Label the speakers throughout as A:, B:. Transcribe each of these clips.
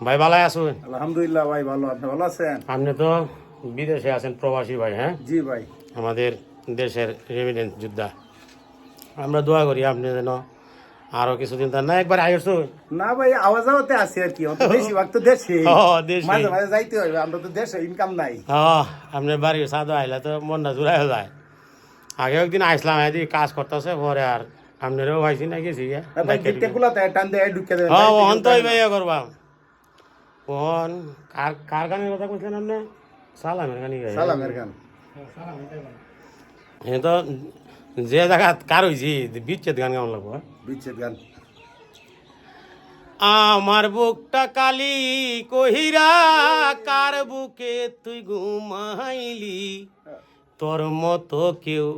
A: ভাই ভালো আছেন?
B: আলহামদুলিল্লাহ ভাই ভালো। আপনি ভালো আছেন?
A: আপনি তো বিদেশে আছেন প্রবাসী ভাই হ্যাঁ?
B: জি ভাই।
A: আমাদের দেশের রেমিডেন্স যোদ্ধা। আমরা দোয়া করি আপনি যেন আরও কিছুদিন তার না একবার আইসো
B: না ভাই আওয়াজ আওয়াতে আছি আর কি অত বেশিরভাগ তো দেশে মাঝে মাঝে যাইতে হবে আমরা তো দেশে ইনকাম নাই।
A: হ্যাঁ আপনার বাড়ির সাদা আইলে তো মনটা জুড়াই যায়। আগে একদিন আইসলাম এদি কাজ করতেছে পরে আর আপনারও ভাইছি না গেছি গিয়া।
B: টান দিয়ে ঢুকে দেবেন
A: হ্যাঁ ওহন তো ইয়ে করবা। ওহন কার কার গানের কথা কইছেন আপনি? সালামের গানি গাই
B: সালামের গান।
A: এ তো যে জায়গা কার হয়েছি বিচ্ছেদ গান কেমন লাগবো হ্যাঁ?
B: বিচ্ছেদ গান।
A: আমার বুকটা কালি কহিরা কার বুকে তুই ঘুমাইলি? তোর মতো কেউ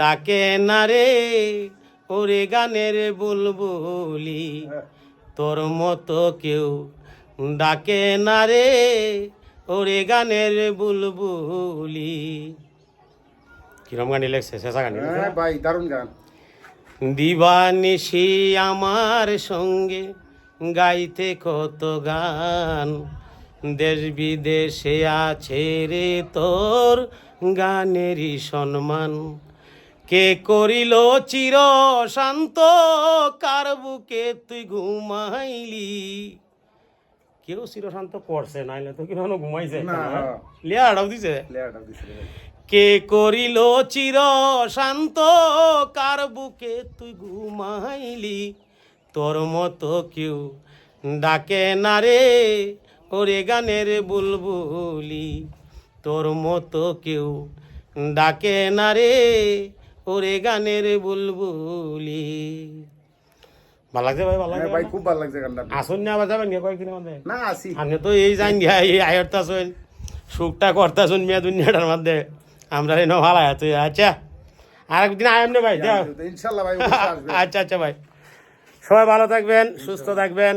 A: ডাকে না রে ওরে গানের বুলবুলি। তোর মতো কেউ ডাকে না রে ওরে গানের বুলবুলি। কিরম গানি লেগছে শেষা গানি?
B: হ্যাঁ ভাই দারুণ গান।
A: দিবানিশি আমার সঙ্গে গাইতে কত গান। দেশ বিদেশে আছে রে তোর গানেরই সম্মান। কে করিল চির শান্ত কার বুকে তুই ঘুমাইলি? কেউ চির শান্ত করছে নাইলে তো কীভাবে ঘুমাইছে। লিয়া আড়াও দিছে? কে করিল চির শান্ত কার বুকে তুই ঘুমাইলি? তোর মতো কেউ ডাকে না রে ওরে গানের বুলবুলি। তোর মতো কেউ ডাকে না রে ওরে গানের বুলবুলি। ভালো লাগছে ভাই ভালো
B: হ্যাঁ
A: লাগছে
B: ভাই খুব ভালো লাগছে গানটা।
A: আসুন না আবার যাবেন নিয়ে কয়েকদিনের মধ্যে।
B: না আসি।
A: আপনি তো এই জান গিয়া এই আয়রতাছেন সুখটা করতেছেন মেয়া দুনিয়াটার মধ্যে। আমরা এই ভালো আছে আচ্ছা। আর একদিন আয়াম নে ভাই
B: ইনশাল্লাহ ভাই
A: আচ্ছা আচ্ছা ভাই। সবাই ভালো থাকবেন সুস্থ থাকবেন।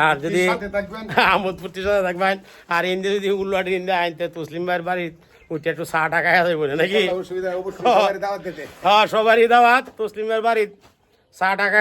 A: আর যদি
B: সাথে থাকবেন।
A: আমোদ ফুর্তির সাথে থাকবেন আর ইন্দি যদি উল্লাটি ইন্দি আনতে তসলিম ভাইয়ের বাড়ি উঠে একটু চা টাকা নাকি?
B: সবারই দাওয়াত দিতে।
A: হ্যাঁ সবারই দাওয়াত তসলিমের বাড়ি চা টাকা